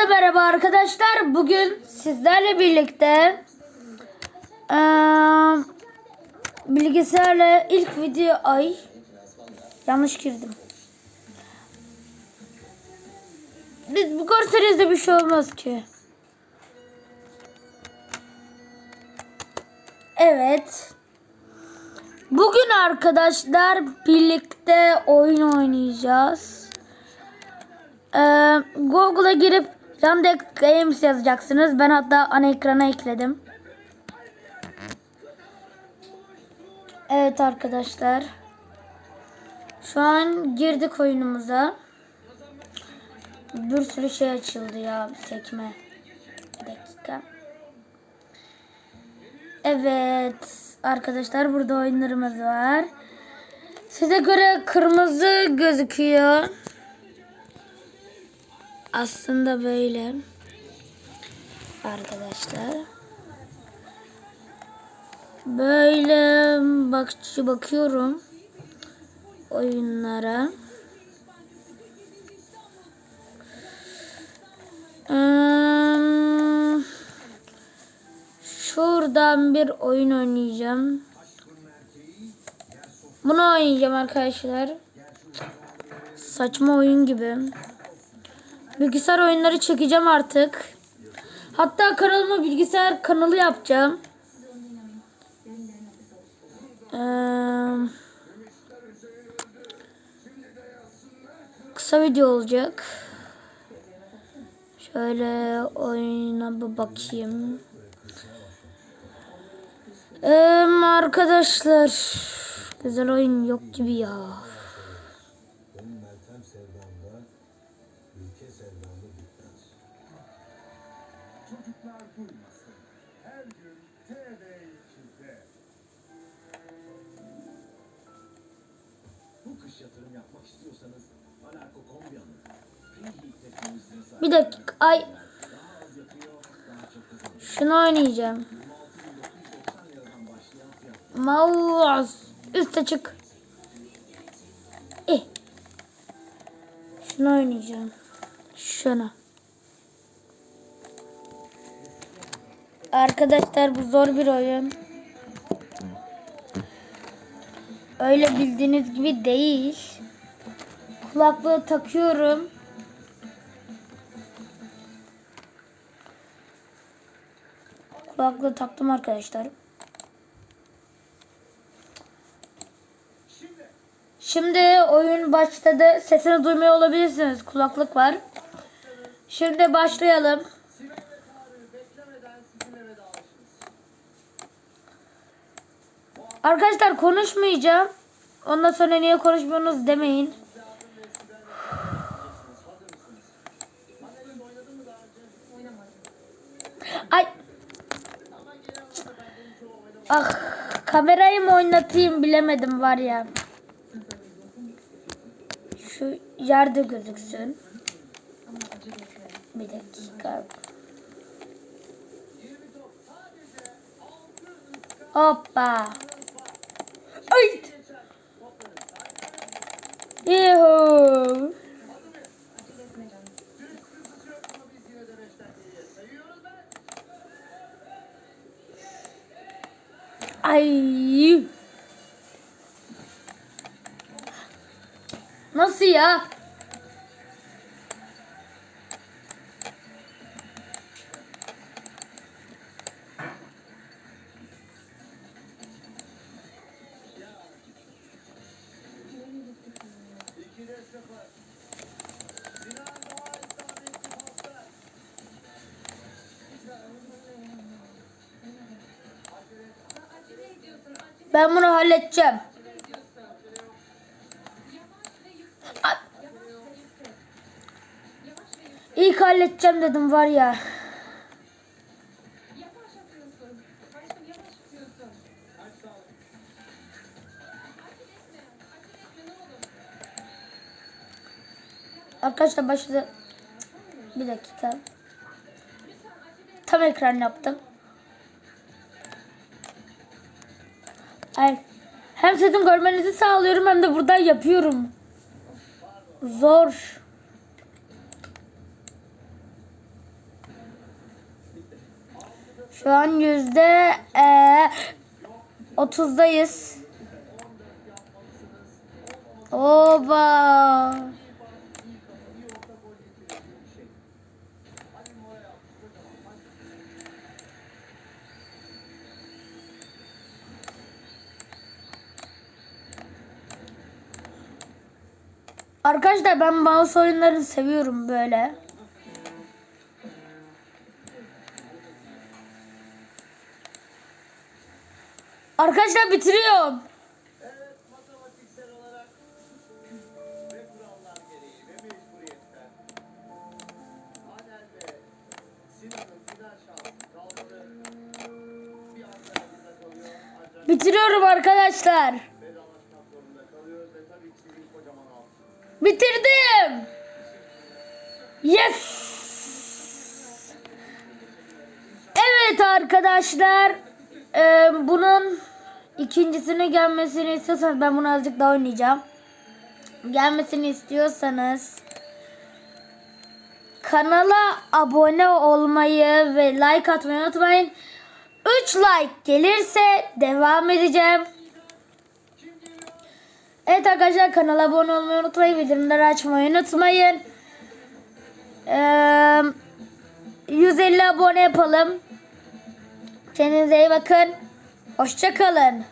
Herkese merhaba arkadaşlar. Bugün sizlerle birlikte eee, bilgisayarla ilk video ay yanlış girdim. Biz bu görselizde bir şey olmaz ki. Evet. Bugün arkadaşlar birlikte oyun oynayacağız. Ee, Google'a girip Yandex Games yazacaksınız. Ben hatta ana ekrana ekledim. Evet arkadaşlar. Şu an girdik oyunumuza. Bir sürü şey açıldı ya. Sekme. Bir dakika. Evet. Arkadaşlar burada oyunlarımız var. Size göre kırmızı gözüküyor. Aslında böyle. Arkadaşlar. Böyle bak bakıyorum oyunlara. Hmm, şuradan bir oyun oynayacağım. Bunu oynayacağım arkadaşlar. Saçma oyun gibi. Bilgisayar oyunları çekeceğim artık. Hatta kanalıma bilgisayar kanalı yapacağım. Ee, kısa video olacak. Şöyle oyuna bakayım. Ee, arkadaşlar güzel oyun yok gibi ya. Bir dakika. Ay şunu oynayacağım. 26.990 liradan başlayan fiyat. Mouse üste çık. Eh. Şunu oynayacağım. Şunu. Arkadaşlar bu zor bir oyun. Öyle bildiğiniz gibi değil. Kulaklığı takıyorum. Kulaklığı taktım arkadaşlar. Şimdi oyun başladı. Sesini duymuyor olabilirsiniz. Kulaklık var. Şimdi başlayalım. Arkadaşlar konuşmayacağım. Ondan sonra niye konuşmuyorsunuz demeyin. Ah kamerayı mı oynatayım bilemedim var ya. Şu yerde gözüksün. Bir dakika. Hoppa. Ay. Yuhu. Ay. Nasıl ya? Ben bunu halledeceğim. İlk halledeceğim dedim var ya. Arkadaşlar başladı. Bir dakika. Tam ekran yaptım. Ay. Hem sizin görmenizi sağlıyorum hem de buradan yapıyorum. Zor. Şu an yüzde e, otuzdayız. Oba. Arkadaşlar ben mouse oyunlarını seviyorum böyle. Arkadaşlar bitiriyorum. Evet, matematiksel Bitirdim. Yes. Evet arkadaşlar. eee, bunun ikincisini gelmesini istiyorsanız ben bunu azıcık daha oynayacağım. Gelmesini istiyorsanız kanala abone olmayı ve like atmayı unutmayın. 3 like gelirse devam edeceğim. Evet arkadaşlar kanala abone olmayı unutmayın. Bildirimleri açmayı unutmayın. Ee, 150 abone yapalım. Kendinize iyi bakın. Hoşçakalın.